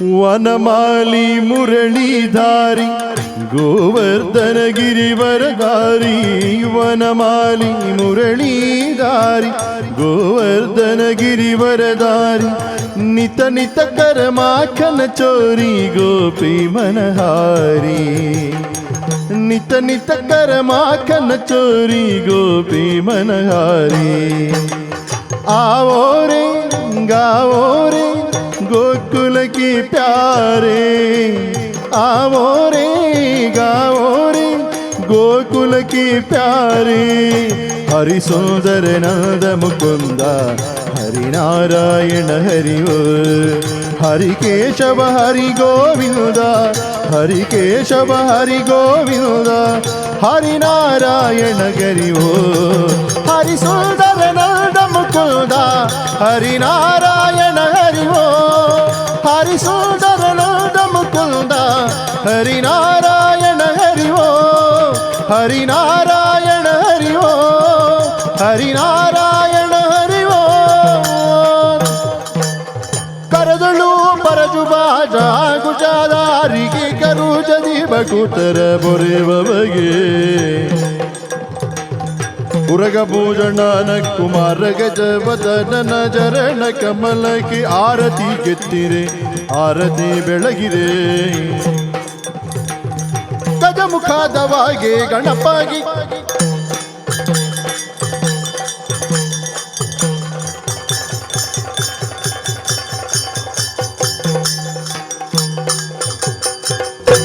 വനമാലി മുരളീധാരി ഗോവർദ്ധനഗിരിവരധാരി വനമാലി മുരളീധാരി ഗോവർദ്ധനഗിരിവരധാരി നിത നിത കരമാഖന ചോരി ഗോപി മനഹാരി. നിത നിത കരമാഖന ചോരി ഗോപി മനഹാരി. ആവോ രേ ഗാവോ प्यारे आवो रे, गाओ रे, गोकुल की प्यारे, हरि सुंदर नंद मुकुंद, हरि नारायण हरि हरि केशव हरि गोविंद, हरि केशव हरि गोविंद, हरि नारायण हरि ओ हरि सुंदर नंद मुकुंद, हरि नारायण हरि ओ ಸೋದರನಾದ ಮುಕುಂದ ಹರಿನಾರಾಯಣ ಹರಿವೋ ಹರಿನಾರಾಯಣ ಹರಿವೋ ಹರಿನಾರಾಯಣ ಹರಿವೋ. ಕರದಳು ಪರಜುಬಾಜ ಗುಜಾದಾರಿಗೆ ಕರು ಜದಿ ಬಗುತರ ಬೊರೆ ಬಗೆ ಉರಗ ಭೂಷಣನ ಕುಮಾರ ಗಜವದನ ಜರಣ ಕಮಲಕ್ಕೆ ಆರತಿ ಕೆತ್ತಿರೆ ಆರತಿ ಬೆಳಗಿರೆ. ಗಜಮುಖದವಾಗೆ ಗಣಪಗಿ